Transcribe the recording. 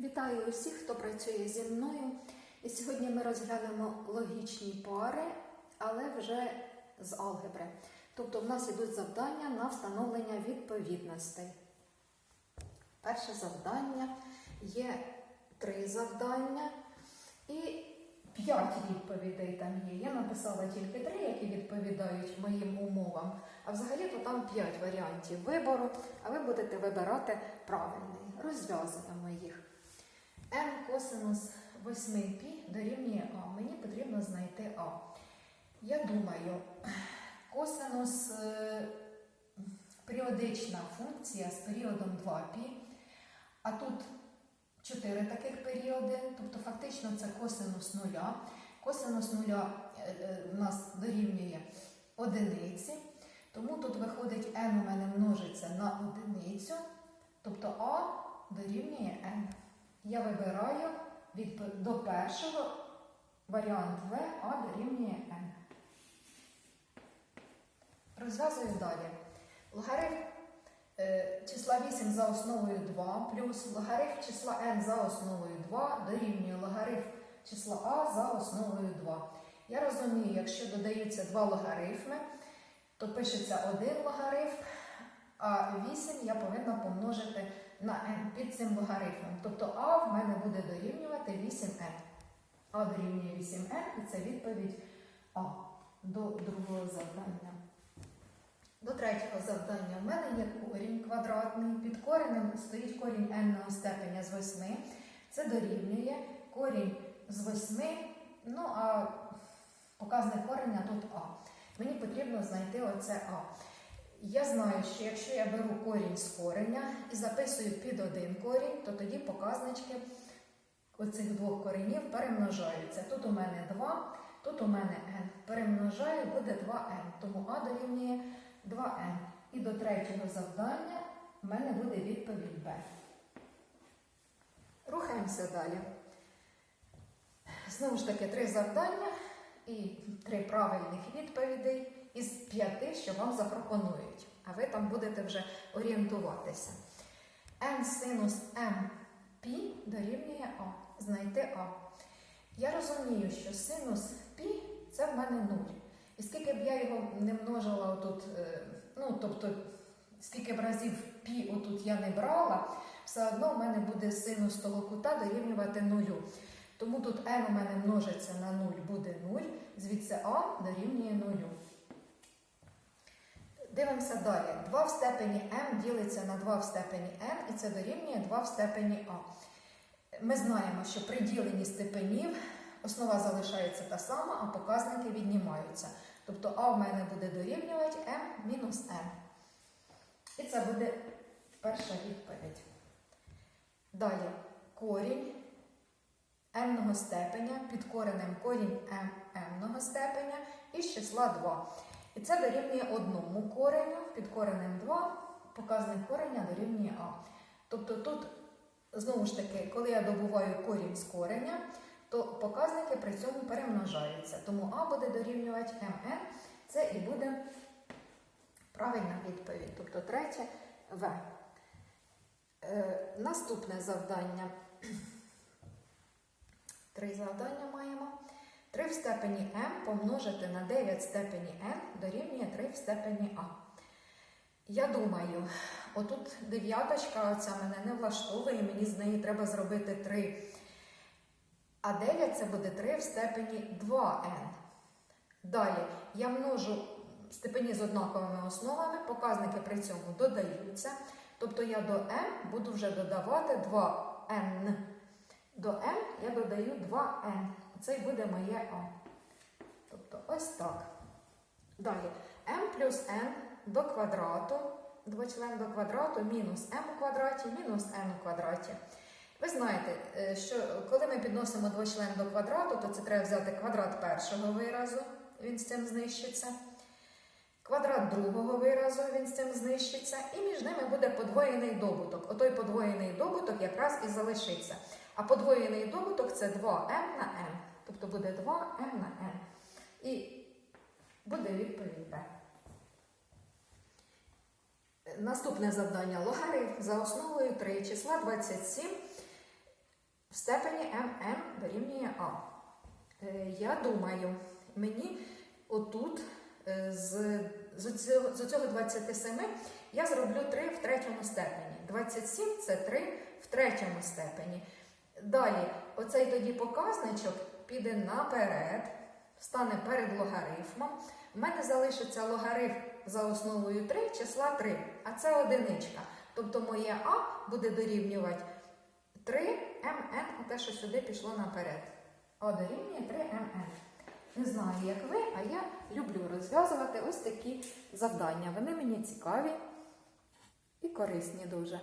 Вітаю усіх, хто працює зі мною. І сьогодні ми розглянемо логічні пари, але вже з алгебри. Тобто в нас ідуть завдання на встановлення відповідностей. Перше завдання є три завдання і п'ять відповідей там є. Я написала тільки три, які відповідають моїм умовам. А взагалі-то там п'ять варіантів вибору, а ви будете вибирати правильний. Розв'язуємо їх. N косинус 8π дорівнює А. Мені потрібно знайти А. Я думаю, косинус е, періодична функція з періодом 2π, а тут 4 таких періоди, тобто фактично це косинус нуля. Косинус нуля е, е, в нас дорівнює одиниці, тому тут виходить n у мене множиться на одиницю, тобто А дорівнює n. Я вибираю від, до першого варіант В, А дорівнює n. Розв'язую далі. Логарифм е, числа 8 за основою 2 плюс логарифм числа n за основою 2 дорівнює логарифм числа А за основою 2. Я розумію, якщо додаються два логарифми, то пишеться один логарифм, а 8 я повинна помножити під цим логарифмом. Тобто А в мене буде дорівнювати 8n. А дорівнює 8n, і це відповідь А до другого завдання. До третього завдання в мене є корінь квадратний. Під коренем стоїть корінь n степеня з 8. Це дорівнює корінь з 8, ну а показник кореня тут А. Мені потрібно знайти оце А. Я знаю, що якщо я беру корінь з кореня і записую під один корінь, то тоді показнички оцих двох коренів перемножаються. Тут у мене 2, тут у мене n. Перемножаю, буде 2n, тому А дорівнює 2n. І до третього завдання в мене буде відповідь Б. Рухаємося далі. Знову ж таки, три завдання і три правильних відповідей із п'яти, що вам запропонують. А ви там будете вже орієнтуватися. М синус МП дорівнює А. Знайти А. Я розумію, що синус Пі це в мене 0. І скільки б я його не множила отут, е, ну, тобто, скільки б разів Пі отут я не брала, все одно в мене буде синус того кута дорівнювати нулю. Тому тут n у мене множиться на 0 буде 0, звідси А дорівнює 0. Дивимося далі. 2 в степені m ділиться на 2 в степені n, і це дорівнює 2 в степені а. Ми знаємо, що при діленні степенів основа залишається та сама, а показники віднімаються. Тобто а в мене буде дорівнювати m мінус n. І це буде перша відповідь. Далі корінь n степеня під коренем корінь m n степеня із числа 2. І це дорівнює одному кореню, під коренем 2, показник кореня дорівнює А. Тобто тут, знову ж таки, коли я добуваю корінь з кореня, то показники при цьому перемножаються. Тому А буде дорівнювати МН, це і буде правильна відповідь. Тобто третє В. Е, наступне завдання. Три завдання маємо. 3 в степені m помножити на 9 в степені n дорівнює 3 в степені а. Я думаю, отут дев'яточка оця мене не влаштовує, мені з неї треба зробити 3. А 9 це буде 3 в степені 2n. Далі я множу степені з однаковими основами, показники при цьому додаються. Тобто я до m буду вже додавати 2n. До m я додаю 2n. Це й буде моє А. Тобто ось так. Далі m плюс n до квадрату, двочлен до квадрату, мінус m у квадраті, мінус n у квадраті. Ви знаєте, що коли ми підносимо двочлен до квадрату, то це треба взяти квадрат першого виразу, він з цим знищиться. Квадрат другого виразу, він з цим знищиться, і між ними буде подвоєний добуток. Отой подвоєний добуток якраз і залишиться. А подвоєний добуток це 2m на n. Тобто буде 2m на n. І буде відповідь Б. Наступне завдання логарифм за основою 3 числа 27 в степені МН дорівнює А. Е, Я думаю, мені отут е, з, з цього 27 я зроблю 3 в третьому степені. 27 це 3 в третьому степені. Далі, оцей тоді показничок піде наперед, стане перед логарифмом. У мене залишиться логарифм за основою 3 числа 3, а це одиничка. Тобто моє А буде дорівнювати 3 МН, те, що сюди пішло наперед. А дорівнює 3 МН. Не знаю, як ви, а я люблю розв'язувати ось такі завдання. Вони мені цікаві і корисні дуже.